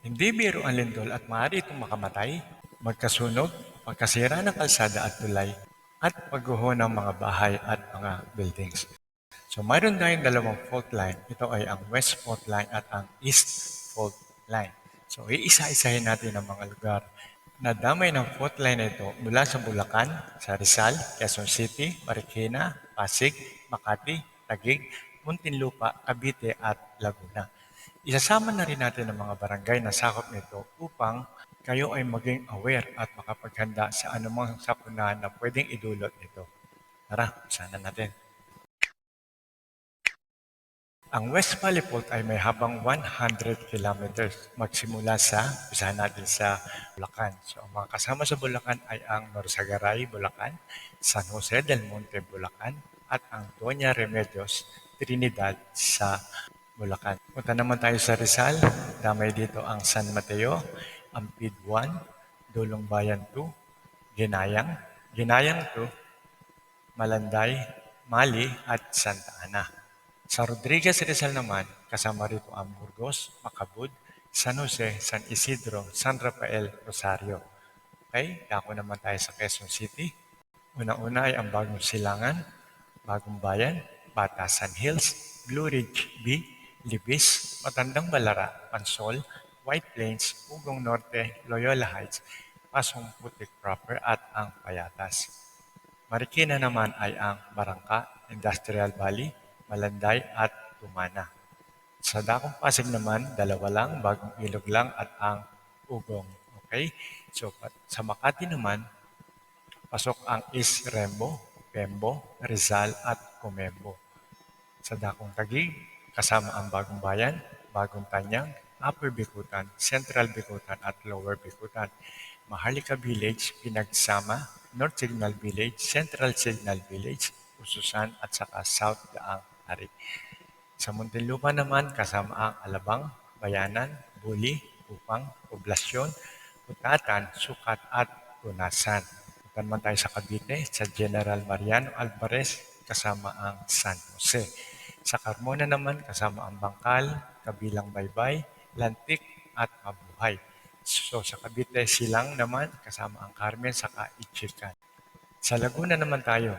Hindi biro ang lindol at maaari itong makamatay, magkasunog, pagkasira ng kalsada at tulay, at pagguho ng mga bahay at mga buildings. So mayroon tayong dalawang fault line. Ito ay ang west fault line at ang east fault line. So iisa-isahin natin ang mga lugar na damay ng fault line ito mula sa Bulacan, sa Rizal, Quezon City, Marikina, Pasig, Makati, Taguig, Muntinlupa, Cavite at Laguna. Isasama na rin natin ang mga barangay na sakop nito upang kayo ay maging aware at makapaghanda sa anumang sapunan na pwedeng idulot nito. Tara, sana natin. Ang West Fault ay may habang 100 kilometers magsimula sa, usahan natin sa Bulacan. So, ang mga kasama sa Bulacan ay ang Norsagaray, Bulacan, San Jose del Monte, Bulacan, at ang Doña Remedios, Trinidad sa Bulacan. Punta naman tayo sa Rizal. Damay dito ang San Mateo, Ampid 1, Dulong Bayan 2, Ginayang, Ginayang 2, Malanday, Mali at Santa Ana. Sa Rodriguez Rizal naman, kasama rito ang Burgos, Macabud, San Jose, San Isidro, San Rafael, Rosario. Okay, dako naman tayo sa Quezon City. Una-una ay ang Bagong Silangan, Bagong Bayan, Batasan Hills, Blue Ridge B, Libis, Matandang Balara, Pansol, White Plains, Ugong Norte, Loyola Heights, Pasong Putik Proper at ang Payatas. Marikina naman ay ang Barangka, Industrial Valley, Malanday at Tumana. Sa Dakong Pasig naman, dalawa lang, Bagong Ilog lang at ang Ugong. Okay? So, sa Makati naman, pasok ang East Rembo, Pembo, Rizal at Comembo. Sa Dakong Taguig, kasama ang Bagong Bayan, Bagong Tanyang, Upper Bikutan, Central Bikutan at Lower Bikutan. Maharlika Village, Pinagsama, North Signal Village, Central Signal Village, Ususan at saka South Daang Hari. Sa Muntinlupa naman, kasama ang Alabang, Bayanan, Buli, Upang, Poblasyon, Putatan, Sukat at Tunasan. Punta naman tayo sa Cavite, sa General Mariano Alvarez, kasama ang San Jose. Sa Carmona naman, kasama ang Bangkal, Kabilang Baybay, Lantik at Mabuhay. So sa Cavite, Silang naman, kasama ang Carmen, saka Ichikan. Sa Laguna naman tayo,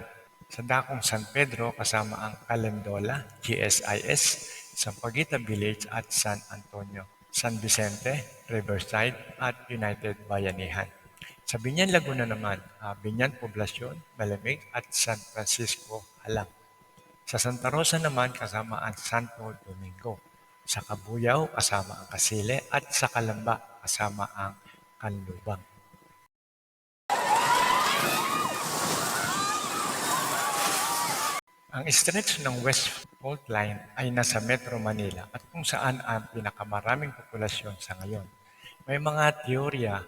sa Dakong San Pedro kasama ang Calendola, GSIS, Sampaguita Village at San Antonio, San Vicente, Riverside at United Bayanihan. Sa Binyan Laguna naman, ah, Binyan Poblasyon, Malamig at San Francisco, Halang. Sa Santa Rosa naman kasama ang Santo Domingo. Sa Kabuyaw kasama ang Kasile at sa Kalamba kasama ang Kanlubang. Ang stretch ng West Fault Line ay nasa Metro Manila at kung saan ang pinakamaraming populasyon sa ngayon. May mga teorya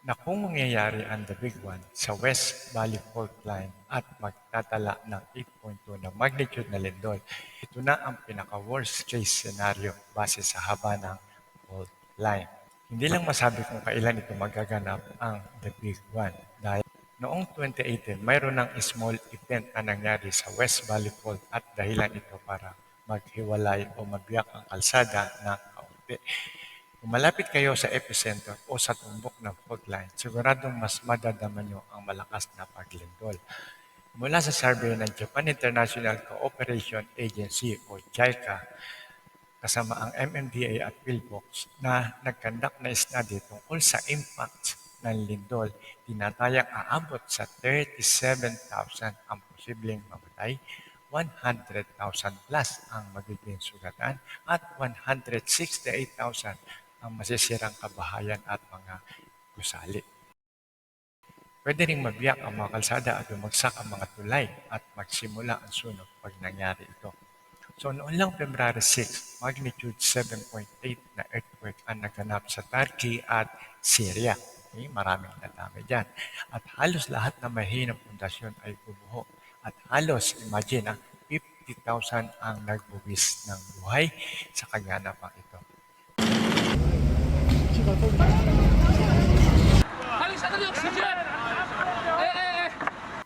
na kung mangyayari ang The Big One sa West Valley Fault Line at magtatala ng 8.2 na magnitude na lindol, ito na ang pinaka-worst case scenario base sa haba ng fault line. Hindi lang masabi kung kailan ito magaganap ang The Big One dahil Noong 2018, mayroon ng small event na nangyari sa West Valley Fault at dahilan ito para maghiwalay o mabiyak ang kalsada ng kaunti. Kung malapit kayo sa epicenter o sa tumbok ng fault line, siguradong mas madadama nyo ang malakas na paglindol. Mula sa survey ng Japan International Cooperation Agency o JICA, kasama ang MMDA at PhilBox na nagkandak na study tungkol sa impact ng lindol, tinatayang aabot sa 37,000 ang posibleng mamatay, 100,000 plus ang magiging sugatan, at 168,000 ang masisirang kabahayan at mga gusali. Pwede ring mabiyak ang mga kalsada at bumagsak ang mga tulay at magsimula ang sunog pag nangyari ito. So noon lang February 6, magnitude 7.8 na earthquake ang naganap sa Turkey at Syria. Okay, maraming nadami dyan. At halos lahat na mahinang pundasyon ay bubuho. At halos, imagine, ah, 50,000 ang nagbuwis ng buhay sa kaganapang ito. Halos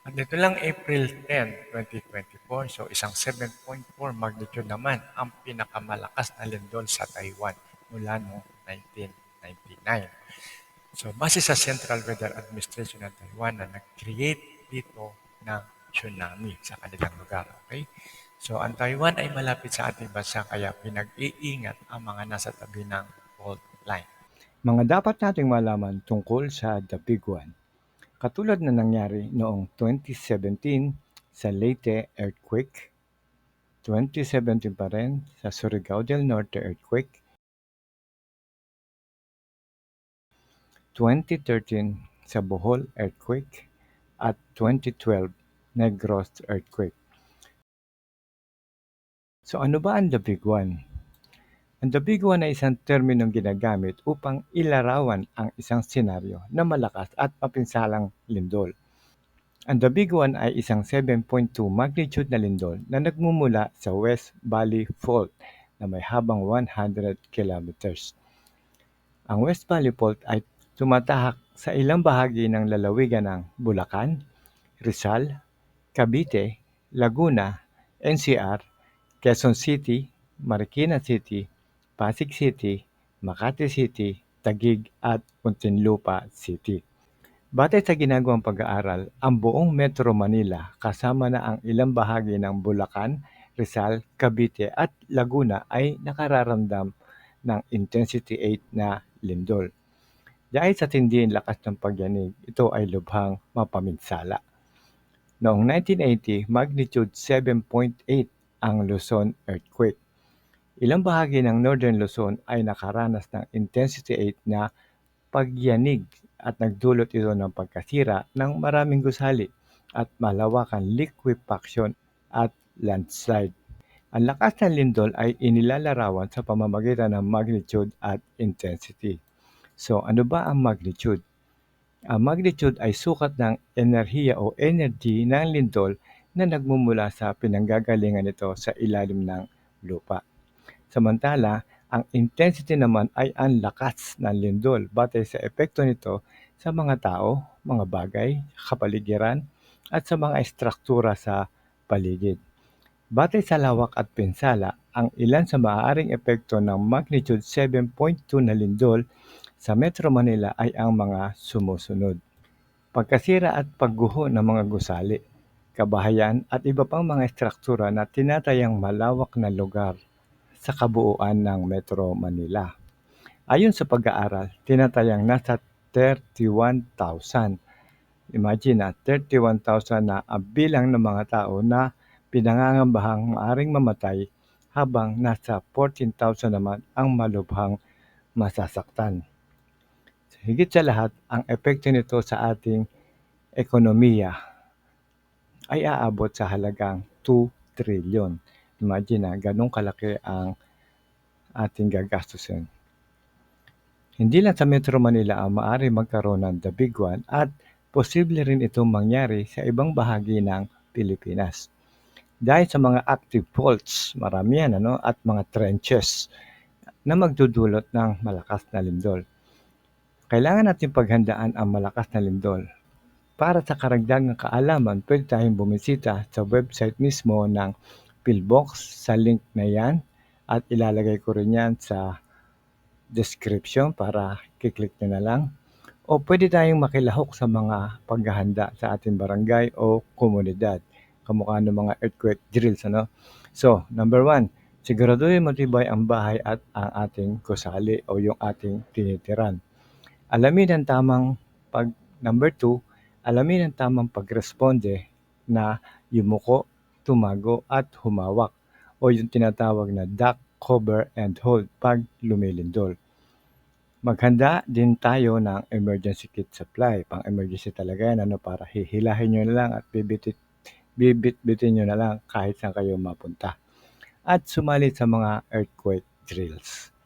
At dito lang April 10, 2024, so isang 7.4 magnitude naman ang pinakamalakas na lindol sa Taiwan mula noong 1992. So, base sa Central Weather Administration ng Taiwan na nag-create dito ng tsunami sa kanilang lugar. Okay? So, ang Taiwan ay malapit sa ating bansa kaya pinag-iingat ang mga nasa tabi ng fault line. Mga dapat nating malaman tungkol sa The Big One. Katulad na nangyari noong 2017 sa Leyte earthquake, 2017 pa rin sa Surigao del Norte earthquake, 2013 sa Bohol earthquake, at 2012 Negros earthquake. So ano ba ang The Big One? Ang One ay isang terminong ginagamit upang ilarawan ang isang senaryo na malakas at mapinsalang lindol. Ang One ay isang 7.2 magnitude na lindol na nagmumula sa West Valley Fault na may habang 100 kilometers. Ang West Valley Fault ay tumatahak sa ilang bahagi ng lalawigan ng Bulacan, Rizal, Cavite, Laguna, NCR, Quezon City, Marikina City, Pasig City, Makati City, Taguig at Muntinlupa City. Batay sa ginagawang pag-aaral, ang buong Metro Manila kasama na ang ilang bahagi ng Bulacan, Rizal, Cavite at Laguna ay nakararamdam ng intensity 8 na lindol. Dahil sa tindi lakas ng pagyanig, ito ay lubhang mapaminsala. Noong 1980, magnitude 7.8 ang Luzon earthquake. Ilang bahagi ng Northern Luzon ay nakaranas ng intensity 8 na pagyanig at nagdulot ito ng pagkasira ng maraming gusali at malawakang liquefaction at landslide. Ang lakas ng lindol ay inilalarawan sa pamamagitan ng magnitude at intensity. So ano ba ang magnitude? Ang magnitude ay sukat ng enerhiya o energy ng lindol na nagmumula sa pinanggagalingan nito sa ilalim ng lupa. Samantala, ang intensity naman ay ang lakas ng lindol batay sa epekto nito sa mga tao, mga bagay, kapaligiran, at sa mga estruktura sa paligid. Batay sa lawak at pinsala, ang ilan sa maaaring epekto ng magnitude 7.2 na lindol sa Metro Manila ay ang mga sumusunod. Pagkasira at pagguho ng mga gusali, kabahayan at iba pang mga estruktura na tinatayang malawak na lugar sa kabuuan ng Metro Manila. Ayon sa pag-aaral, tinatayang nasa 31,000. Imagine na 31,000 na ang bilang ng mga tao na pinangangambahang maaring mamatay habang nasa 14,000 naman ang malubhang masasaktan. Higit sa lahat, ang epekto nito sa ating ekonomiya ay aabot sa halagang 2 trillion. Imagine na ganong kalaki ang ating gagastusin. Hindi lang sa Metro Manila ang maaari magkaroon ng The Big One at posible rin itong mangyari sa ibang bahagi ng Pilipinas. Dahil sa mga active faults, marami yan, ano, at mga trenches na magdudulot ng malakas na lindol. Kailangan natin paghandaan ang malakas na lindol. Para sa karagdagang kaalaman, pwede tayong bumisita sa website mismo ng Pillbox sa link na yan at ilalagay ko rin yan sa description para kiklik nyo na lang. O pwede tayong makilahok sa mga paghahanda sa ating barangay o komunidad. Kamukha ng mga earthquake drills. Ano? So, number one, siguraduhin matibay ang bahay at ang ating gusali o yung ating tinitiran. Alamin ang tamang pag number two, alamin ang tamang pagresponde na yumuko, tumago at humawak o yung tinatawag na duck, cover, and hold pag lumilindol. Maghanda din tayo ng emergency kit supply. Pang emergency talaga yan ano, para hihilahin nyo na lang at bibitit, bibit-bitin nyo na lang kahit saan kayo mapunta. At sumali sa mga earthquake drills.